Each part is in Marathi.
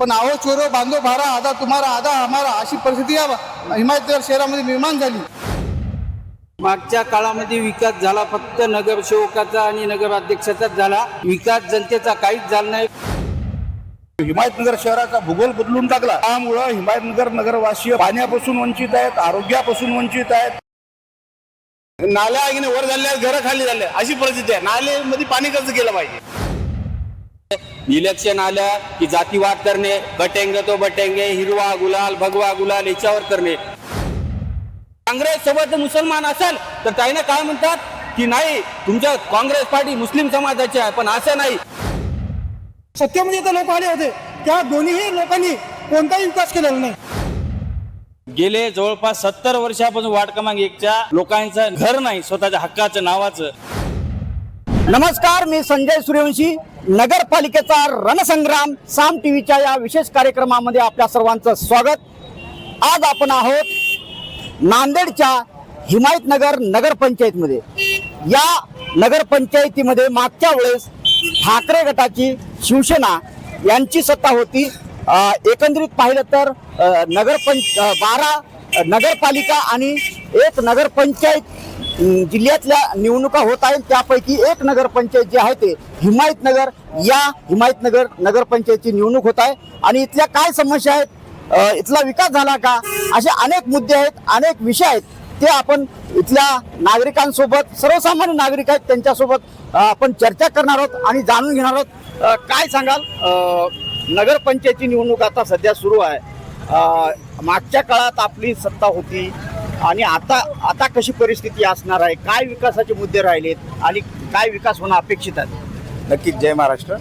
पण आहो चोरो बांधो भारा आधा तुम्हारा आधा हमारा अशी परिस्थिती या हिमायतनगर शहरामध्ये निर्माण झाली. मागच्या काळामध्ये विकास झाला फक्त नगरसेवकाचा आणि नगराध्यक्षाचाच झाला. विकास जनतेचा काहीच झाला नाही. हिमायतनगर शहराचा भूगोल बदलून टाकला. त्यामुळं हिमायतनगर नगरवासीय पाण्यापासून वंचित आहेत आरोग्यापासून वंचित आहेत. नाल्या आगीने वर झाल्या घरं खाली झाले अशी परिस्थिती आहे. नाल्यामध्ये पाणी कसं गेलं पाहिजे? इलेक्शन आल्या की जातीवाद करणे बटेंगे तो बटेंगे हिरवा गुलाल भगवा गुलाल याच्यावर करणे. काँग्रेस सोबत मुसलमान असेल तर काही काय म्हणतात? की नाही तुमच्या काँग्रेस पार्टी मुस्लिम समाजाची आहे पण असं नाही. सत्तेमध्ये तर लोक आले होते. त्या दोन्हीही लोकांनी कोणताही विकास केलेला नाही. गेले जवळपास सत्तर वर्षापासून वार्ड क्रमांक एकच्या लोकांचं घर नाही स्वतःच्या हक्काचं नावाचं. नमस्कार मी संजय सूर्यवंशी. नगरपालिकेचा रणसंग्राम साम टीव्हीच्या या विशेष कार्यक्रमामध्ये आपल्या सर्वांचं स्वागत. आज आपण आहोत नांदेडच्या हिमायतनगर नगरपंचायतमध्ये. या नगरपंचायतीमध्ये मागच्या वेळेस ठाकरे गटाची शिवसेना यांची सत्ता होती. एकंदरीत पाहिलं तर नगरपंच बारा नगरपालिका आणि एक नगरपंचायत जिल्ह्यातल्या निवडणुका होत आहेत त्यापैकी एक नगरपंचायत जी आहे ते हिमायतनगर या हिमायतनगर नगरपंचायतची निवडणूक होत आहे. आणि इथल्या काय समस्या आहेत? इथला विकास झाला का? असे अनेक मुद्दे आहेत अनेक विषय आहेत. ते आपण इथल्या नागरिकांसोबत सर्वसामान्य नागरिक आहेत त्यांच्यासोबत आपण चर्चा करणार आहोत आणि जाणून घेणार आहोत. काय सांगाल? नगरपंचायतची निवडणूक आता सध्या सुरू आहे. मागच्या काळात आपली सत्ता होती. आणि आता आता कशी परिस्थिती असणार आहे? काय विकासाचे मुद्दे राहिलेत आणि काय विकास होणं अपेक्षित आहे? नक्कीच जय महाराष्ट्र.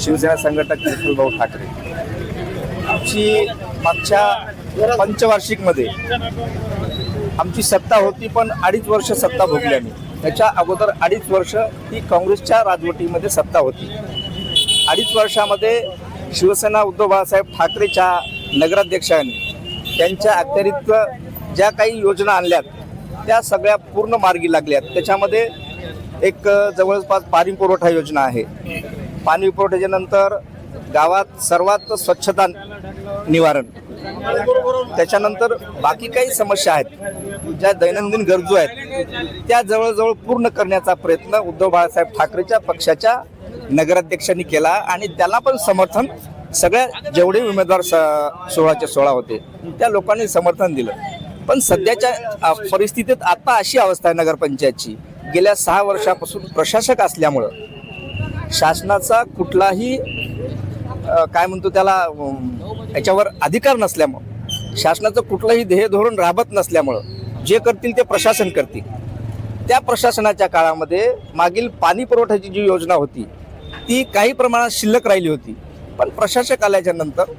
शिवसेना संघटक विपुलभाऊ ठाकरे. आमची मागच्या पंचवार्षिकमध्ये आमची सत्ता होती पण अडीच वर्ष सत्ता भोगली आम्ही. त्याच्या अगोदर अडीच वर्ष ही काँग्रेसच्या राजवटीमध्ये सत्ता होती. अडीच वर्षामध्ये शिवसेना उद्धव बाळासाहेब ठाकरेच्या नगराध्यक्षांनी त्यांच्या अखत्यारीत ज्या काही योजना आणल्यात त्या सगळ्या पूर्ण मार्गी लागल्यात. त्याच्यामध्ये एक जवळपास पाणी पुरवठा योजना आहे. पाणी पुरवठ्याच्या नंतर गावात सर्वात स्वच्छता निवारण. त्याच्यानंतर बाकी काही समस्या आहेत ज्या दैनंदिन गरजू आहेत त्या जवळजवळ पूर्ण करण्याचा प्रयत्न उद्धव बाळासाहेब ठाकरेच्या पक्षाच्या नगराध्यक्षांनी केला आणि त्याला पण समर्थन सगळ्या जेवढे उमेदवार स सोळाचे सोळा होते त्या लोकांनी समर्थन दिलं. पण सध्याच्या परिस्थितीत आता अशी अवस्था आहे नगरपंचायतची. गेल्या सहा वर्षापासून प्रशासक असल्यामुळं शासनाचा कुठलाही काय म्हणतो त्याला याच्यावर अधिकार नसल्यामुळं शासनाचं कुठलंही ध्येय धोरण राबत नसल्यामुळं जे करतील ते प्रशासन करतील. त्या प्रशासनाच्या काळामध्ये मागील पाणी पुरवठ्याची जी योजना होती ती काही प्रमाणात शिल्लक राहिली होती. पण प्रशासक आल्याच्यानंतर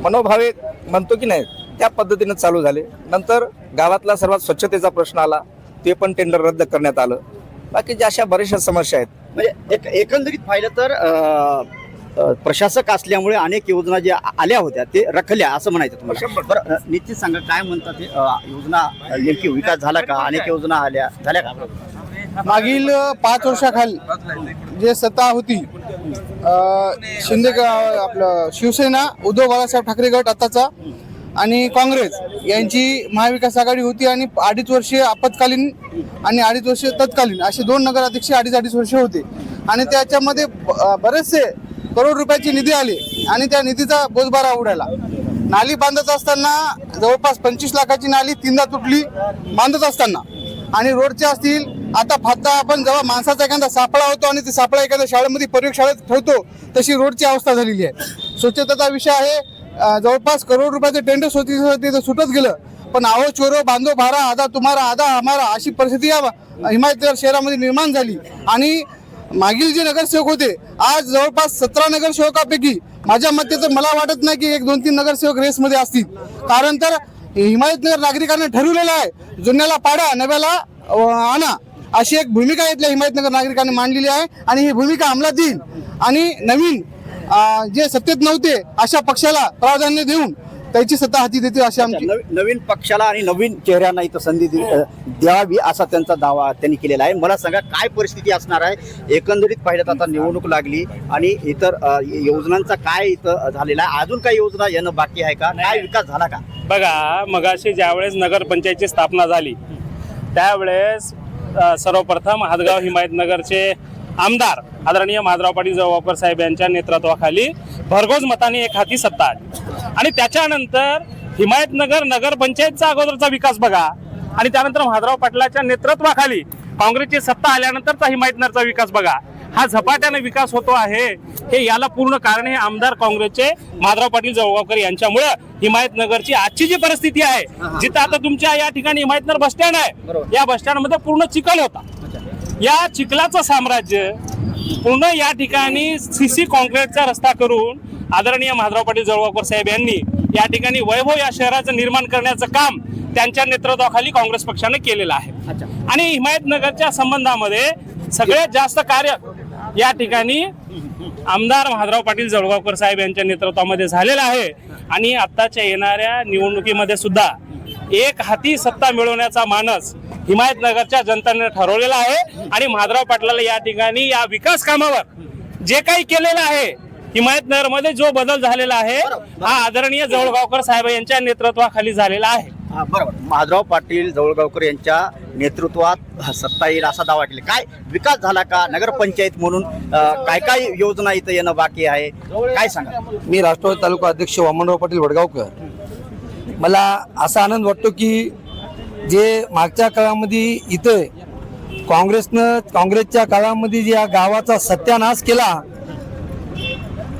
मनोभावे म्हणतो की नाही त्या पद्धतीनं चालू झाले. नंतर गावातला सर्वात स्वच्छतेचा प्रश्न आला. ते पण टेंडर रद्द करण्यात आलं. बाकीच्या अशा बऱ्याचशा समस्या आहेत. म्हणजे एक एकंदरीत पाहिलं तर प्रशासक असल्यामुळे अनेक योजना ज्या आल्या होत्या ते रखल्या असं म्हणायचं तुम्हाला. बरं निश्चित सांगा काय म्हणतात ते? योजना नेमकी विकास झाला का? अनेक योजना आल्या. झाल्या का? मागील पाच वर्षाखाली जे सत्ता होती शिंदे आपलं शिवसेना उद्धव बाळासाहेब ठाकरे गट आताचा आणि काँग्रेस यांची महाविकास आघाडी होती आणि अडीच वर्षे आपत्कालीन आणि अडीच वर्षे तत्कालीन असे दोन नगराध्यक्ष अडीच अडीच वर्षे होते. आणि त्याच्यामध्ये ब- बरेचसे करोड रुपयाचे निधी आले आणि त्या निधीचा बोजबारा उडाला. नाली बांधत असताना जवळपास पंचवीस लाखाची नाली तीनदा तुटली बांधत असताना. आणि रोडचे असतील आता फाता आपण जेव्हा माणसाचा एखादा सापळा होतो आणि ते सापळा एखाद्या शाळेमध्ये प्रयोगशाळेत ठेवतो तशी रोडची अवस्था झालेली आहे. स्वच्छतेचा विषय आहे जवळपास करोड रुपयाचे टेंडर्स होती ते सुटत गेलं. पण आहो चोरो बांधो भारा आधा तुम्हारा आधा हमारा अशी परिस्थिती या हिमायतनगर शहरामध्ये निर्माण झाली. आणि मागील जे नगरसेवक होते आज जवळपास सतरा नगरसेवकापैकी माझ्या मते तर मला वाटत नाही की एक दोन तीन नगरसेवक रेसमध्ये असतील. कारण तर हिमायतनगर नागरिकांनी ठरवलेलं आहे जुन्याला पाडा नव्याला आणा. अशी एक भूमिका इथल्या हिमायतनगर नागरिकांनी मांडलेली आहे आणि ही भूमिका अंमलात येईल. आणि नवीन जे सत्तेत नव्हते अशा पक्षाला प्राधान्य देऊन त्याची सत्ता हाती देतील अशी आमची नवी- नवीन पक्षाला आणि नवीन चेहऱ्यांना इथं संधी अ, द्यावी असा त्यांचा दावा त्यांनी केलेला आहे. मला सांगा काय परिस्थिती असणार आहे? एकंदरीत पाहिलं तर आता निवडणूक लागली आणि इतर योजनांचा काय इथं झालेला आहे? अजून काही योजना येणं बाकी आहे का? काय विकास झाला का? बघा मगाशी ज्यावेळेस नगरपंचायतची स्थापना झाली त्यावेळेस सर्वप्रथम हादगाव हिमायतनगरचे आमदार आदरणीय माधवराव पाटील जवळकर साहेब यांच्या नेतृत्वाखाली भरघोस मताने एक हाती सत्ता आली. आणि त्याच्यानंतर हिमायतनगर नगरपंचायतचा अगोदरचा विकास बघा. आणि त्यानंतर माधवराव पाटलाच्या नेतृत्वाखाली काँग्रेसची सत्ता आल्यानंतरचा हिमायतनगरचा विकास बघा. हा झपाट्याने विकास होतो आहे. हे याला पूर्ण कारण हे आमदार काँग्रेसचे माधवराव पाटील जळगावकर यांच्यामुळे हिमायतनगरची आजची जी परिस्थिती आहे जिथं आता तुमच्या या ठिकाणी हिमायतनगर बस स्टँड आहे या बस स्टँडमध्ये पूर्ण चिखल होता. या चिखलाचं साम्राज्य पूर्ण या ठिकाणी सीसी कॉन्क्रीटचा रस्ता करून आदरणीय माधवराव पाटील जळगावकर साहेब यांनी या ठिकाणी वैभव या शहराचं निर्माण करण्याचं काम त्यांच्या नेतृत्वाखाली काँग्रेस पक्षाने केलेलं आहे. आणि हिमायतनगरच्या संबंधामध्ये सगळ्यात जास्त कार्य या ठिकाणी आमदार माधवराव पाटील जळगावकर साहेब यांच्या नेतृत्वामध्ये झालेलं आहे. आणि आत्ताच्या येणाऱ्या निवडणुकीमध्ये सुद्धा एक हाती सत्ता मिळवण्याचा मानस हिमायतनगरच्या जनतेने ठरवलेला आहे आणि माधवराव पाटलाला या ठिकाणी या विकास कामावर जे काही केलेलं आहे हिमायतनगरमध्ये जो बदल झालेला आहे हा आदरणीय जवळगावकर साहेब यांच्या नेतृत्वाखाली झालेला आहे. हा, बरोबर. माधवराव पाटील जवळगावकर यांच्या नेतृत्वात सत्ता येईल असा दावा केला. काय विकास झाला का नगरपंचायत म्हणून? काय काय योजना इथं येणं बाकी आहे? काय सांगा? मी राष्ट्रवादी तालुका अध्यक्ष वामनराव पाटील वडगावकर. मला असा आनंद वाटतो की जे मागच्या काळामध्ये इथं काँग्रेसनं काँग्रेसच्या काळामध्ये जे या गावाचा सत्यानाश केला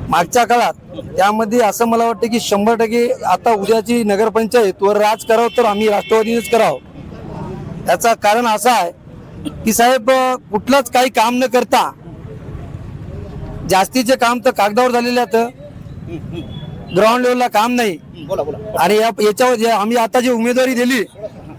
मागच्या काळात त्यामध्ये असं मला वाटतं की शंभर टक्के आता उद्याची नगरपंचायत वर राज करावं तर आम्ही राष्ट्रवादीनेच करावं. त्याचं कारण असं आहे की साहेब कुठलंच काही काम न करता जास्तीचे काम तर कागदावर झालेले आहेत. ग्राउंड लेवलला काम नाही. आणि याच्यावर जे आम्ही आता जी उमेदवारी दिली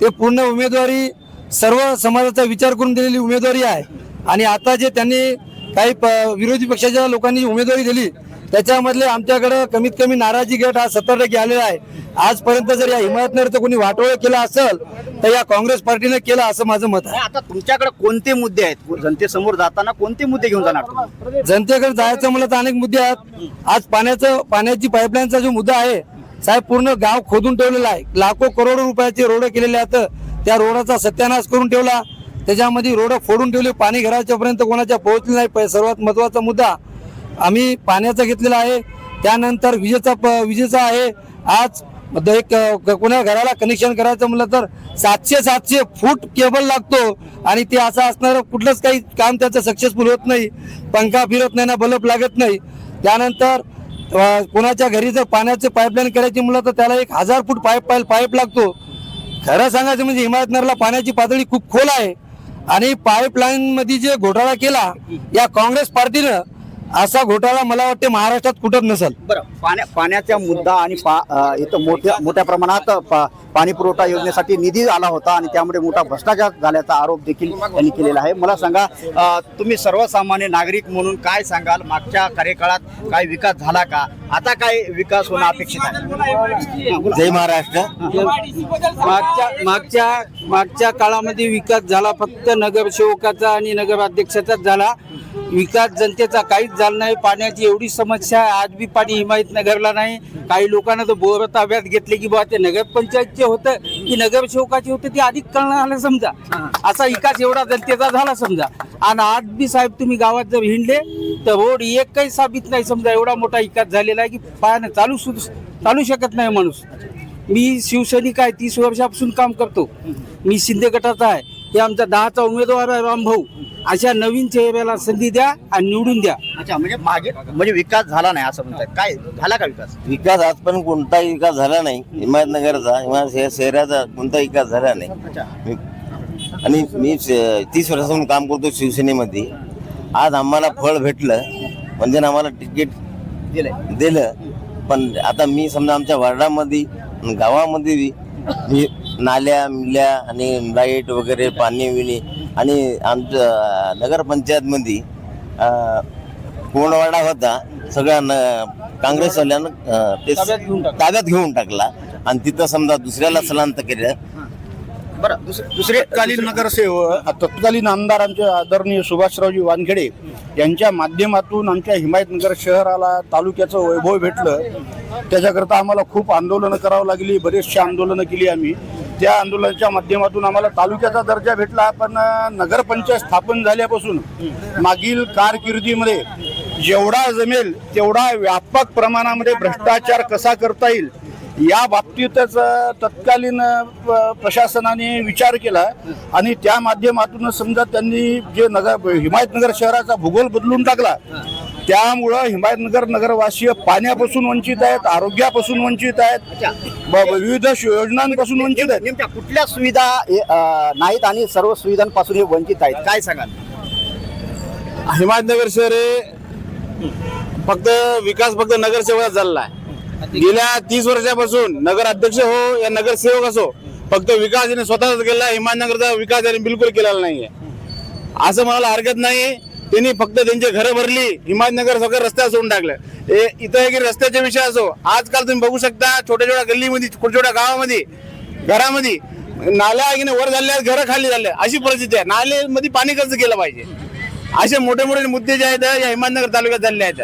ते पूर्ण उमेदवारी सर्व समाजाचा विचार करून दिलेली उमेदवारी आहे. आणि आता जे त्यांनी काही प- विरोधी पक्षाच्या लोकांनी उमेदवारी दिली त्याच्यामधले आमच्याकडे कमीत कमी नाराजी गट हा सत्तर टक्के आलेला आहे. आजपर्यंत जर या हिमायतनगरचं कोणी वाटोळ केलं असेल तर या काँग्रेस पार्टीने केलं असं माझं मत आहे. आता तुमच्याकडे कोणते मुद्दे आहेत? जनतेसमोर जाताना कोणते मुद्दे घेऊन जाणार तुम्ही? जनतेकडे जायचं म्हणलं तर अनेक मुद्दे आहेत. आज पाण्याचं पाण्याची पाईपलाईनचा जो मुद्दा आहे साहेब पूर्ण गाव खोदून ठेवलेलं आहे. लाखो करोडो रुपयाचे रोड केलेले आहेत. त्या रोडाचा सत्यानाश करून ठेवला. त्याच्यामध्ये रोड फोडून ठेवले. पाणी घराच्या पर्यंत कोणाच्या पोहोचले नाही. सर्वात महत्त्वाचा मुद्दा आम्ही पाण्याचा घेतलेला आहे. त्यानंतर विजेचा प- विजेचा आहे. आज द- एक कोणा घराला कनेक्शन करायचं म्हणलं तर सातशे सातशे फूट केबल लागतो. आणि ते असं असणार कुठलंच काही काम त्याचं सक्सेसफुल होत नाही. पंखा फिरत नाही ना बल्ब लागत नाही. त्यानंतर कोणाच्या घरी जर पाण्याचं पाईपलाईन करायची म्हणलं तर त्याला एक हजार फूट पाईप पाईल पाईप लागतो. खरं सांगायचं म्हणजे हिमायतनगरला पाण्याची पातळी खूप खोल आहे. आणि पाईपलाईनमध्ये जे घोटाळा केला या काँग्रेस पार्टीनं असा घोटाळा मला वाटते महाराष्ट्रात कुठंच नसेल. बरं पाण्या पाण्याचा मुद्दा आणि पा इथं मोठ्या मोठ्या प्रमाणात पा- पाणी पुरवठा योजनेसाठी निधी आला होता आणि त्यामुळे मोठा भ्रष्टाचार झाल्याचा आरोप देखील त्यांनी केलेला आहे. मला सांगा तुम्ही सर्वसामान्य नागरिक म्हणून काय सांगाल? मागच्या कार्यकाळात काय विकास झाला का? आता काय विकास होणं अपेक्षित आहे? जय महाराष्ट्र. मागच्या मागच्या मागच्या काळामध्ये विकास झाला फक्त नगरसेवकाचा आणि नगराध्यक्षाचाच झाला. विकास जनतेचा काहीच झाला नाही. पाण्याची एवढी समस्या आहे. आज बी पाणी हिमायत नगरला नाही. काही लोकांना तर बोर ताब्यात घेतले की बाबा ते नगरपंचायतचे होतं की नगरसेवकाचे होते ते अधिक कळणार आलं समजा. असा विकास एवढा जनतेचा झाला समजा. आणि आज बी साहेब तुम्ही गावात जर हिंडले तर रोड एक काही साबित नाही समजा. एवढा मोठा विकास झालेला आहे की पायानं चालू चालू शकत नाही माणूस. मी शिवसैनिक आहे तीस वर्षापासून काम करतो. मी शिंदे गटाचा आहे. हे आमचा दहाचा उमेदवार आहे रामभाऊ. अशा नवीन चेहऱ्याला संधी द्या आणि निवडून द्या. अच्छा म्हणजे मागे म्हणजे विकास झाला नाही असं म्हणतात. काय झाला का विकास? विकास आजपर्यंत कोणताही विकास झाला नाही. हिमायतनगरचा हिमायत शहर- शहराचा कोणताही विकास झाला नाही. मी- आणि मी तीस वर्षापासून काम करतो शिवसेनेमध्ये. आज आम्हाला फळ भेटलं. म्हणजे आम्हाला तिकीट दिलंय. दिलं. पण आता मी समजा आमच्या वार्डामध्ये गावामध्ये मी नाल्या मिल्या आणि लाइट वगैरे पाणी विणी आणि आमच्या नगरपंचायतमध्ये अं, कोणवाडा होता. सगळ्या न काँग्रेसवाल्यानं ते ताब्यात घेऊन टाकला. आणि तिथं समजा दुसऱ्याला स्थलांतर केलं. बरं दुस- दुसरे तत्कालीन नगरसेवक तत्कालीन आमदार आमचे आदरणीय सुभाषरावजी वानखेडे यांच्या माध्यमातून आमच्या हिमायतनगर शहराला तालुक्याचं वैभव भेटलं. त्याच्याकरता आम्हाला खूप आंदोलनं करावं लागली बरेचशी आंदोलनं केली आम्ही. त्या आंदोलनाच्या माध्यमातून आम्हाला तालुक्याचा दर्जा भेटला पण नगरपंचायत स्थापन झाल्यापासून मागील कारकिर्दीमध्ये जेवढा जमेल तेवढा व्यापक प्रमाणामध्ये भ्रष्टाचार कसा करता येईल या बाबतीतच तत्कालीन प- प्रशासनाने विचार केला आणि त्या माध्यमातून समजा त्यांनी जे नगर हिमायतनगर शहराचा भूगोल बदलून टाकला त्यामुळं हिमायतनगर नगरवासीय पाण्यापासून वंचित आहेत आरोग्यापासून वंचित आहेत विविध शो- योजनांपासून वंचित आहेत. नेमक्या कुठल्या सुविधा हे, अं, नाहीत आणि सर्व सुविधांपासून हे वंचित आहेत? काय सांगाल? हिमायतनगर शहर हे फक्त विकास फक्त नगरसेवक झालेला आहे. गेल्या तीस वर्षापासून नगर अध्यक्ष हो या नगरसेवक असो फक्त विकास याने स्वतःच केला हिमायतनगरचा विकास याने बिलकुल केलेला नाहीये. असं म्हणायला हरकत नाही त्यांनी फक्त त्यांची घरं भरली हिमायतनगर सगळं रस्त्यावर सोडून टाकलं. हे इथं आहे की रस्त्याचे विषय असो आजकाल तुम्ही बघू शकता छोट्या छोट्या गल्लीमध्ये छोट्या छोट्या गावामध्ये घरामध्ये नाल्या की नाही वर झाल्या घरं खाली झाल्या अशी परिस्थिती आहे. नाल्यामध्ये पाणी कसं केलं पाहिजे. असे मोठे मोठे मुद्दे जे आहेत या हिमायतनगर तालुक्यात झालेले आहेत.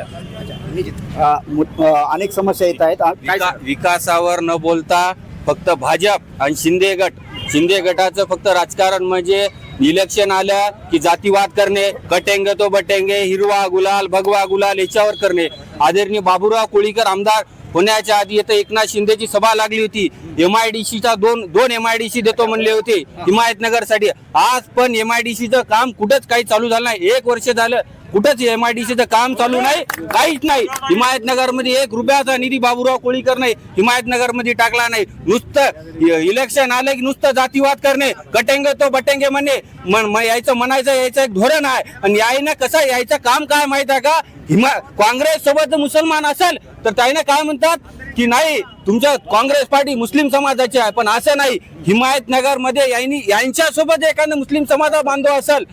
अनेक समस्या येत आहेत. विकासावर न बोलता फक्त भाजप आणि शिंदे गट. शिंदे गटाचं फक्त राजकारण म्हणजे इलेक्शन आल्या की जातीवाद करणे कटेंगे तो बटेंगे हिरवा गुलाल भगवा गुलाल याच्यावर करणे. आदरणीय बाबुराव कोळीकर आमदार होण्याच्या आधी येथे एकनाथ शिंदेची सभा लागली होती. एम आय डी सीचा दोन दोन एम आय डी सी देतो म्हणले होते. हिमायतनगरसाठी आज पण एम आय डी सीचं काम कुठंच काही चालू झालं नाही. एक वर्ष झालं कुठंच एम आय डी सीचं काम चालू नाही काहीच नाही. हिमायतनगरमध्ये एक रुपयाचा निधी बाबूराव कोळीकर नाही हिमायतनगरमध्ये टाकला नाही. नुसतं इलेक्शन आलं की नुसतं जातीवाद करणे कटेंगे तो बटेंगे म्हणे मन यायचं म्हणायचं यायचं एक धोरण आहे. आणि यायनं कसं यायचं काम काय माहीत आहे का? हिमा काँग्रेस सोबत मुसलमान असेल तर त्याने काय म्हणतात? की नाही तुमच्या काँग्रेस पार्टी मुस्लिम समाजाची आहे पण असं नाही. हिमायतनगरमध्ये यांनी यांच्यासोबत एखादा मुस्लिम समाजा बांधव असेल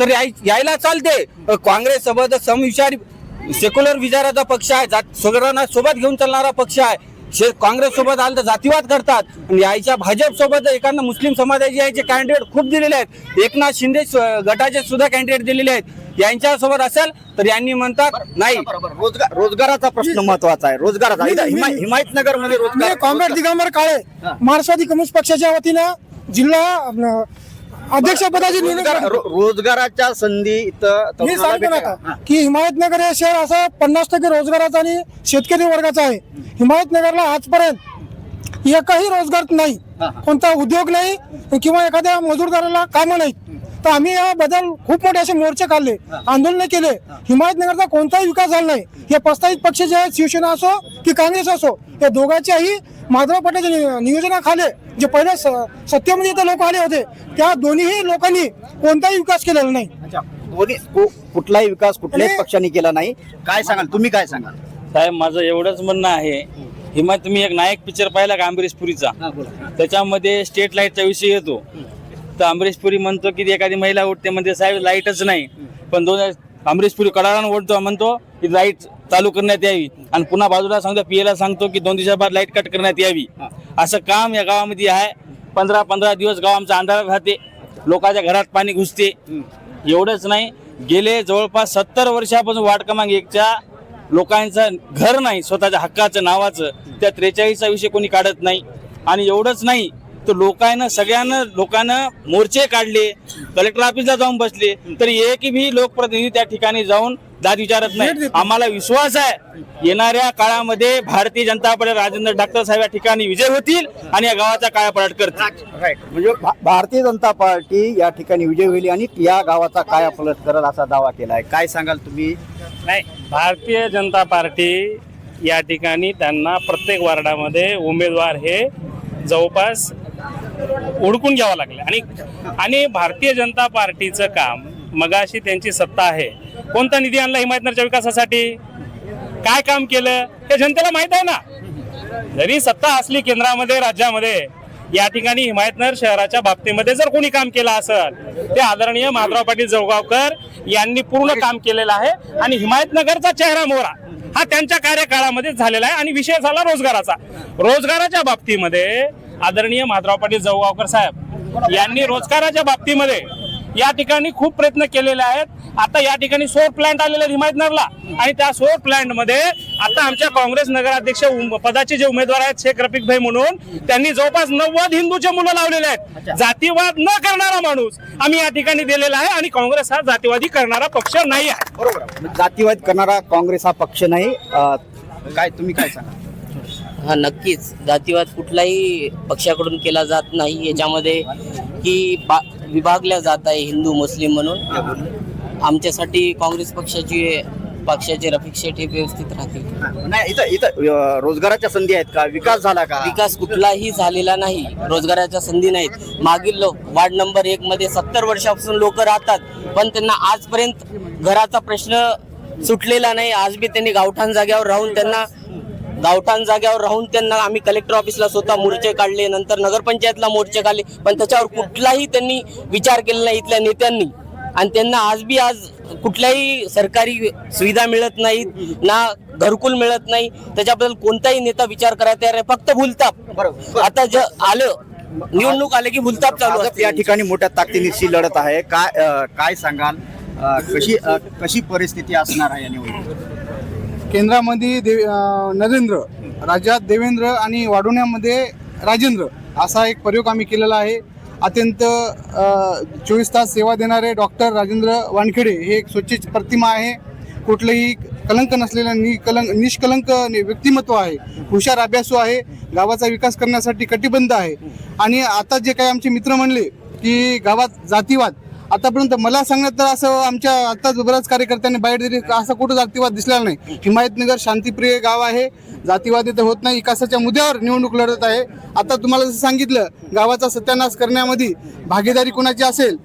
तर याय- यायला चालते. अ, काँग्रेस सोबत समविचारी सेक्युलर विचाराचा पक्ष आहे. जात सगळ्यांना सोबत घेऊन चालणारा पक्ष आहे. शे काँग्रेस सोबत आलं तर जातीवाद करतात. आणि यायच्या भाजप सोबत एखादा मुस्लिम समाजाचे यायचे कॅन्डिडेट खूप दिलेले आहेत. एकनाथ शिंदे गटाचे सुद्धा कॅन्डिडेट दिलेले आहेत. यांच्यासोबत असेल तर यांनी म्हणतात नाही रोजगार रोजगाराचा प्रश्न महत्त्वाचा आहे. रोजगाराचा. हिमायतनगरमध्ये रोजगार कॉम्रेड दिगंबर काळे. मार्क्सवादी कम्युनिस्ट पक्षाच्या वतीनं जिल्हा अध्यक्षपदाची निवडणूक रोजगार- रो- रोजगाराच्या संधी इथं मी तरुणाला सांगतो ना भेटेल. आता की हिमायतनगर हे शहर असं पन्नास टक्के रोजगाराचं आणि शेतकरी वर्गाचं आहे. हिमायतनगरला आजपर्यंत एकही रोजगार नाही. कोणता उद्योग नाही किंवा एखाद्या मजूरदाराला कामं नाहीत. तर आम्ही याबद्दल खूप मोठे असे मोर्चे काढले आंदोलन केले. हिमायतनगरचा कोणताही विकास झाला नाही. हे प्रस्तावित पक्ष जे आहेत शिवसेना असो की काँग्रेस असो या दोघांच्याही माधव पटेलच्या नि- नियोजनाखाली जे पहिले स- सत्तेमध्ये इथं लोक आले होते त्या दोन्हीही लोकांनी कोणताही विकास केलेला नाही. अच्छा. दोन्ही कु- कुठलाही विकास कुठल्याच आणि- पक्षाने केला नाही. काय सांगाल? तुम्ही काय सांगाल? साहेब माझं एवढंच म्हणणं आहे. हिमा तुम्ही एक नायक पिक्चर पाहिला का अमरीश पुरीचा त्याच्यामध्ये स्टेट लाईटचा विषय येतो. तर अमरीश पुरी म्हणतो की एखादी महिला उठते म्हणजे साहेब लाईटच नाही. पण दोन अमरीश पुरी कडाळानं ओढतो म्हणतो की लाइट चालू करण्यात यावी. आणि पुन्हा बाजूला सांगतो पीएला सांगतो की दोन दिवसाबाद लाइट कट करण्यात यावी. असं काम या गावामध्ये आहे. पंधरा पंधरा दिवस गाव आमचा अंधारात राहते. लोकांच्या घरात पाणी घुसते. एवढंच नाही. गेले जवळपास सत्तर वर्षापासून वार्ड क्रमांक एकच्या लोकांचं घर नाही स्वतःच्या हक्काचं नावाचं. त्या त्रेचाळीसचा विषय कोणी काढत नाही. आणि एवढंच नाही तर लोकांना सगळ्यांना लोकांना मोर्चे काढले कलेक्टर ऑफिसला जाऊन बसले तरी एकही भी लोकप्रतिनिधी त्या ठिकाणी जाऊन दाद विचारत नाही. आम्हाला विश्वास आहे येणाऱ्या काळामध्ये भारतीय जनता पार्टी राजेंद्र डॉक्टर साहेब या ठिकाणी विजय होतील आणि या गावाचा कायापालट करतील. म्हणजे भा- भारतीय जनता पार्टी या ठिकाणी विजय होईल आणि या गावाचा काय फलट करेल असा दावा केला आहे काय सांगाल तुम्ही? नाही भारतीय जनता पार्टी या ठिकाणी त्यांना प्रत्येक वार्डामध्ये उमेदवार हे जवळपास ओळखून घ्यावं लागलं. आणि आणि भारतीय जनता पार्टीचं काम मगाशी त्यांची सत्ता आहे. कोणता निधी आणला हिमायतनगरच्या विकासासाठी? काय काम केलं? हे जनतेला माहीत आहे ना. जरी सत्ता असली केंद्रामध्ये राज्यामध्ये या ठिकाणी हिमायतनगर शहराच्या बाबतीमध्ये जर कोणी काम केलं असेल ते आदरणीय माधवराव पाटील जळगावकर यांनी पूर्ण काम केलेलं आहे. आणि हिमायतनगरचा चेहरा मोहरा हा त्यांच्या कार्यकाळामध्ये झालेला आहे आणि विषय झाला रोजगाराचा. रोजगाराच्या बाबतीमध्ये आदरणीय माधवराव पाटील जवगावकर साहेब यांनी रोजगाराच्या बाबतीमध्ये या ठिकाणी खूप प्रयत्न केलेले आहेत. आता या ठिकाणी सोर प्लांट आलेले हिमायतनगरला. आणि त्या सोर प्लांटमध्ये आता आमच्या काँग्रेस नगराध्यक्ष पदाचे जे उमेदवार आहेत शेख रफिक भाई म्हणून त्यांनी जवळपास नव्वद हिंदूचे मुलं लावलेले आहेत. जातीवाद न करणारा माणूस आम्ही या ठिकाणी दिलेला आहे आणि काँग्रेस हा जातीवादी करणारा पक्ष नाही आहे. बरोबर. जातीवाद करणारा काँग्रेस हा पक्ष नाही. काय तुम्ही काय सांगा? हा नक्कीच. जातीवाद कुठलाही पक्षाकडून केला जात नाही. याच्यामध्ये की बा विभागल्या जात आहे हिंदू मुस्लिम म्हणून. आमच्यासाठी काँग्रेस पक्षाची पक्षाचे रफिक शेठ हे व्यवस्थित राहतील. नाही इथं इथं रोजगाराच्या संधी आहेत का? विकास झाला का? विकास कुठलाही झालेला नाही. रोजगाराच्या संधी नाहीत. मागील लोक वार्ड नंबर एक मध्ये सत्तर वर्षापासून लोक राहतात. पण त्यांना आजपर्यंत घराचा प्रश्न सुटलेला नाही. आज बी त्यांनी गावठाण जाग्यावर राहून त्यांना गावठाण जाग्यावर राहून त्यांना आम्ही कलेक्टर ऑफिसला स्वतः मोर्चे काढले नंतर नगरपंचायतला मोर्चे काढले पण त्याच्यावर कुठलाही त्यांनी विचार केला नाही इथल्या नेत्यांनी. आणि त्यांना आज बी आज कुठल्याही सरकारी सुविधा मिळत नाहीत ना घरकुल मिळत नाही. त्याच्याबद्दल कोणताही नेता विचार करायला तयार आहे फक्त भूलताप. आता ज आलं निवडणूक आले की भूलताप चालू या ठिकाणी मोठ्या ताकदीनिशी लढत आहे. काय काय सांगाल? कशी कशी परिस्थिती असणार आहे या निवडणुकीत? केंद्रामध्ये देव नरेंद्र राज्यात देवेंद्र आणि वाढवण्यामध्ये राजेंद्र असा एक प्रयोग आम्ही केलेला आहे. अत्यंत चोवीस तास सेवा देणारे डॉक्टर राजेंद्र वानखेडे हे एक स्वच्छ प्रतिमा आहे. कुठलंही कलंक नसलेलं निकलंक निष्कलंक व्यक्तिमत्व आहे. हुशार अभ्यासू आहे. गावाचा विकास करण्यासाठी कटिबद्ध आहे. आणि आता जे काही आमचे मित्र म्हणले की गावात जातीवाद आतापर्यंत मला सांगण्यात तर असं आमच्या आत्ता बऱ्याच कार्यकर्त्यांनी बाहेर दिली. असं कुठं जातीवाद दिसला नाही. हिमायतनगर शांतीप्रिय गाव आहे. जातीवाद इथं होत नाही. विकासाच्या मुद्द्यावर निवडणूक लढत आहे. आता तुम्हाला जसं सांगितलं गावाचा सत्यानाश करण्यामध्ये भागीदारी कोणाची असेल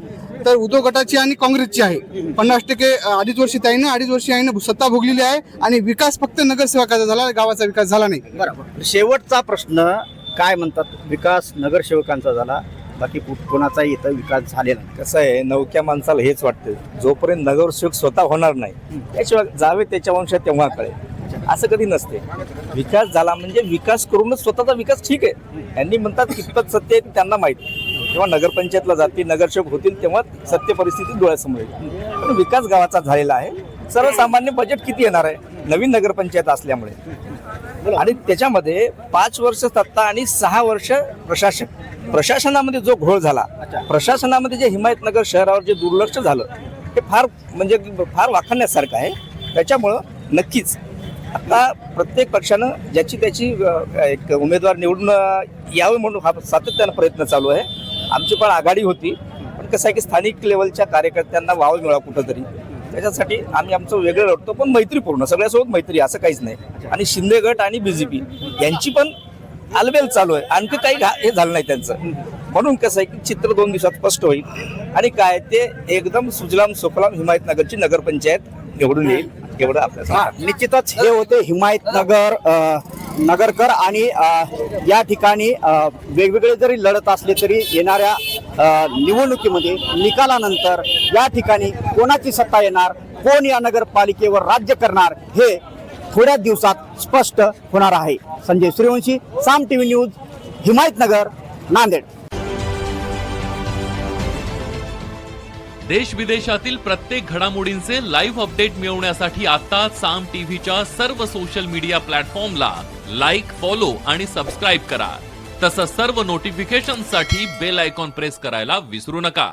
तर उद्धव गटाची आणि काँग्रेसची आहे. पन्नास टक्के अडीच वर्षी ताईनं अडीच वर्षी आईनं सत्ता भोगलेली आहे आणि विकास फक्त नगरसेवकाचा झाला गावाचा विकास झाला नाही. बरोबर. शेवटचा प्रश्न काय म्हणतात? विकास नगरसेवकांचा झाला. बाकी कोणाचाही इथं विकास झालेला नाही. कसं आहे नवक्या माणसाला हेच वाटतं. जोपर्यंत नगरसेवक स्वतः होणार नाही त्याशिवाय जावे त्याच्या वंशात तेव्हा कळेल. असं कधी नसते. विकास झाला म्हणजे विकास करूनच स्वतःचा विकास ठीक आहे. यांनी म्हणतात कितपत सत्य आहे त्यांना माहीत जेव्हा नगरपंचायतला जातील नगरसेवक होतील तेव्हा सत्य परिस्थिती डोळ्यासमोर येईल. पण विकास गावाचा झालेला आहे. सर्वसामान्य बजेट किती येणार आहे? नवीन नगरपंचायत असल्यामुळे. आणि त्याच्यामध्ये पाच वर्ष सत्ता आणि सहा वर्ष प्रशासन. प्रशासनामध्ये जो घोळ झाला प्रशासनामध्ये जे हिमायतनगर शहरावर जे दुर्लक्ष झालं हे फार म्हणजे फार वाखाणण्यासारखं आहे. त्याच्यामुळं नक्कीच आता प्रत्येक पक्षानं ज्याची त्याची एक उमेदवार निवडून यावे म्हणून हा सातत्यानं प्रयत्न चालू आहे. आमची पण आघाडी होती पण कसं आहे की स्थानिक लेवलच्या कार्यकर्त्यांना वाव मिळावा कुठंतरी. त्याच्यासाठी आम्ही आमचं वेगळं लढतो पण मैत्रीपूर्ण सगळ्यासोबत मैत्री असं काहीच नाही. आणि शिंदे गट आणि बीजेपी यांची पण आलबेल चालू आहे. आणखी काही घा- हे झालं नाही त्यांचं. म्हणून कसं आहे की चित्र दोन दिवसात स्पष्ट होईल. आणि काय ते एकदम सुजलाम सुफलाम हिमायतनगरची नगरपंचायत निवडून येईल एवढं आपल्याला निश्चितच हे होते हिमायतनगर नगरकर आणि या ठिकाणी वेगवेगळे जरी लढत असले तरी येणाऱ्या निवडणुकीमध्ये निकालानंतर या ठिकाणी कोणाची सत्ता येणार कोण या नगरपालिकेवर राज्य करणार हे थोड्या दिवसात स्पष्ट होणार आहे. Sanjay Suryavanshi Saam TV news Himayatnagar Nanded. देश विदेशातील प्रत्येक घडामोडींचे लाईव्ह अपडेट मिळवण्यासाठी आता साम टीव्हीच्या सर्व सोशल मीडिया प्लॅटफॉर्मला लाईक फॉलो आणि सबस्क्राईब करा. तसंच सर्व नोटिफिकेशनसाठी बेल आयकॉन प्रेस करायला विसरू नका.